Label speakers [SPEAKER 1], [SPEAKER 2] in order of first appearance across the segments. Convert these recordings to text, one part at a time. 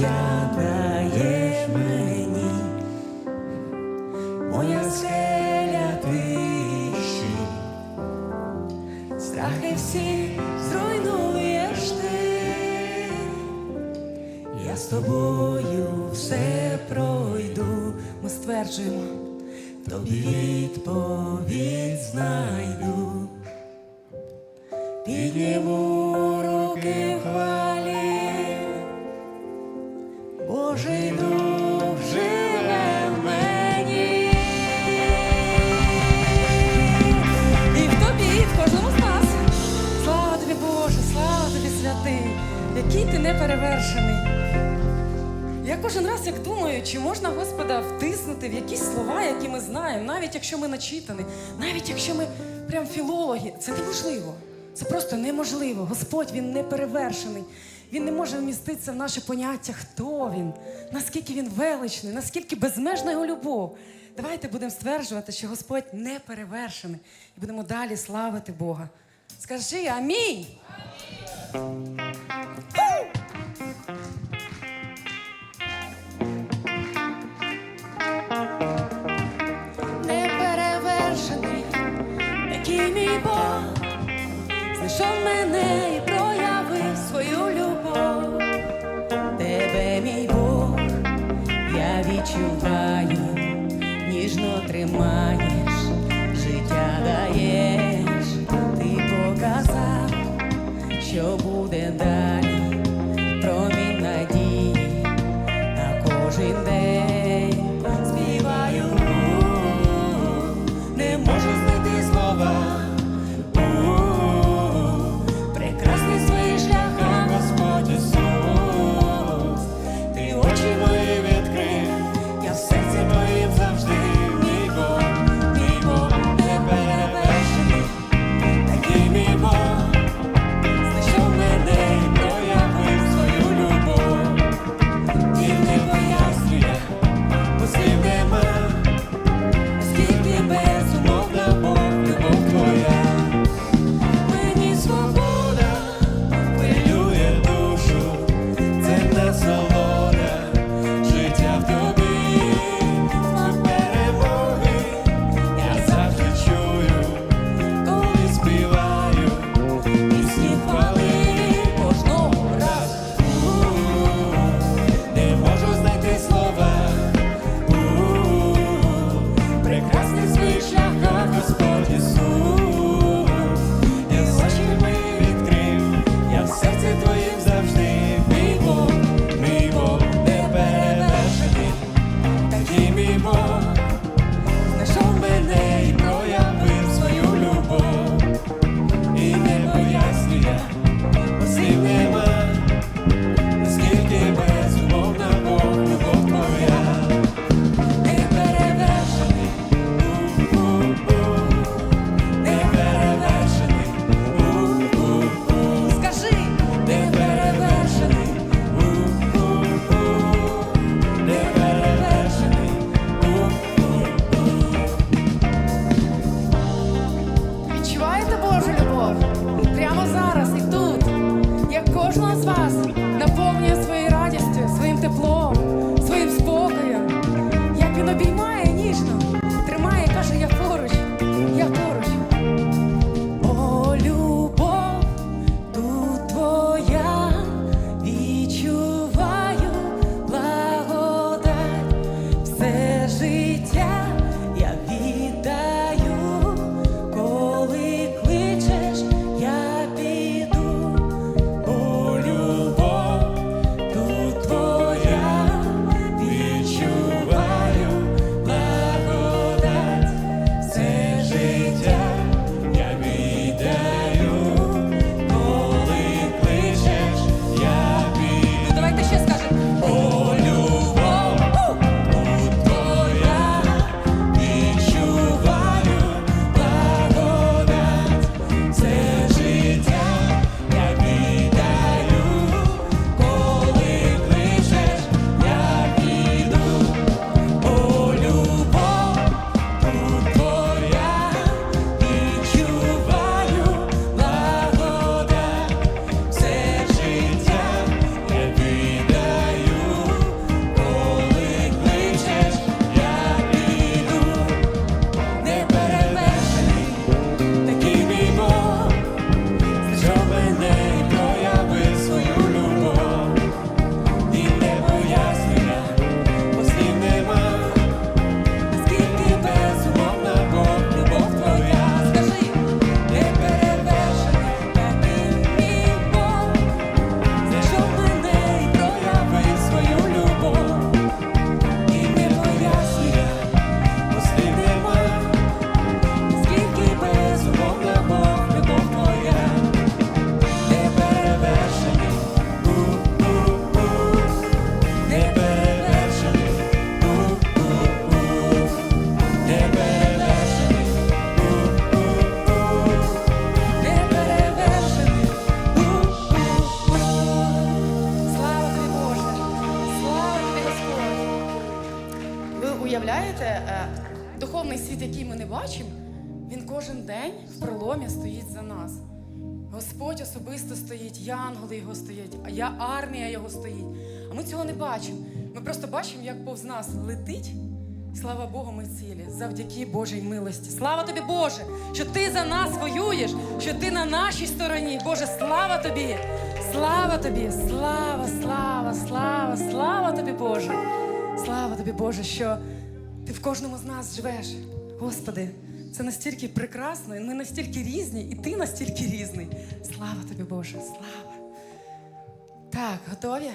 [SPEAKER 1] життя даєш мені, моя скеля тиші, страхи всі зруйнуєш ти. Я з тобою все пройду, ми стверджуємо, тобі відповідь Божий дух живе в мені. І в тобі, кожному з нас. Слава Боже, слава святий, який ти неперевершений. Я кожен раз як думаю, чи можна Господа втиснути в якісь слова, які ми знаємо, навіть якщо ми начитані, навіть якщо ми прям філологи, це неможливо. Це просто неможливо. Господь він не перевершений. Він не може вміститися в наше поняття, хто він, наскільки він величний, наскільки безмежна його любов. Давайте будемо стверджувати, що Господь не перевершений, і будемо далі славити Бога. Скажи амінь. Неперевершений, такий мій Бог, знайшов мене і відчуваю, ніжно тримаєш, життя даєш, ти показав, що буде das war's. Стоїть за нас. Господь особисто стоїть, янголи його стоять, я армія його стоїть. А ми цього не бачимо. Ми просто бачимо, як повз нас летить. Слава Богу, ми цілі завдяки Божій милості. Слава тобі, Боже, що ти за нас воюєш, що ти на нашій стороні. Боже, слава тобі! Слава тобі! Слава, слава, слава, слава тобі, Боже! Слава тобі, Боже, що ти в кожному з нас живеш. Господи, це настільки прекрасно, і ми настільки різні, і ти настільки різний. Слава тобі, Боже, слава. Так, готові?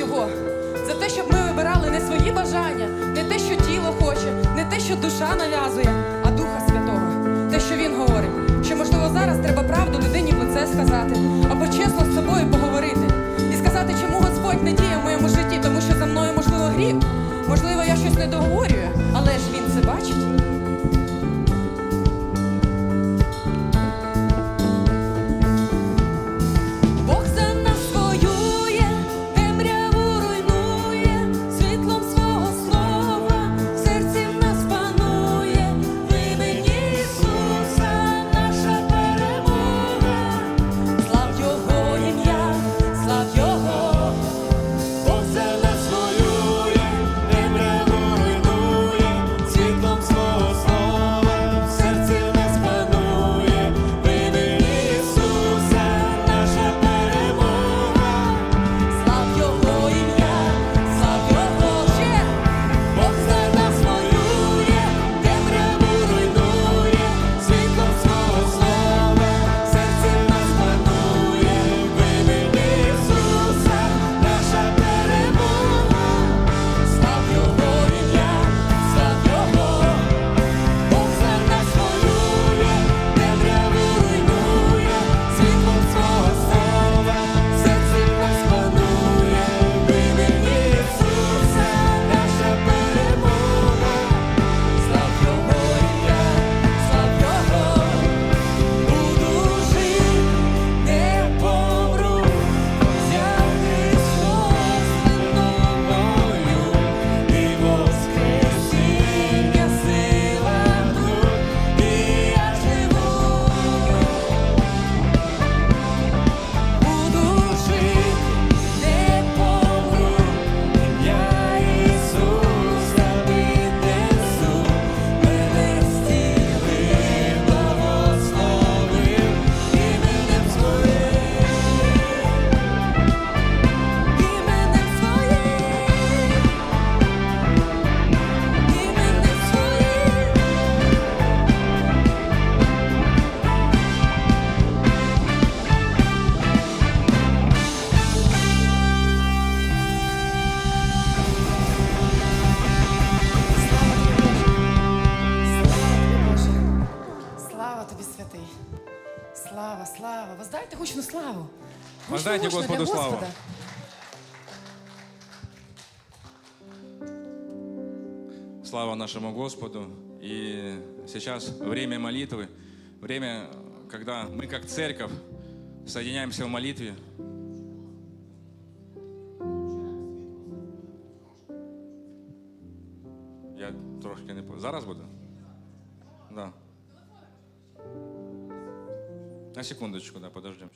[SPEAKER 1] Його. За те, щоб ми вибирали не свої бажання, не те, що тіло хоче, не те, що душа нав'язує, а Духа Святого. Те, що він говорить. Що можливо зараз треба правду людині в лице сказати, або чесно з собою поговорити і сказати, чому Господь не діє в моєму житті, тому що за мною можливо гріх. Можливо, я щось не договорюю, Слава, слава. Воздайте гучну славу. Гучну,
[SPEAKER 2] Воздайте
[SPEAKER 1] гучну для
[SPEAKER 2] Господу славу.
[SPEAKER 1] Господа.
[SPEAKER 2] Слава нашему Господу. И сейчас время молитвы, время, когда мы как церковь соединяемся в молитве. На секундочку, да, подождем.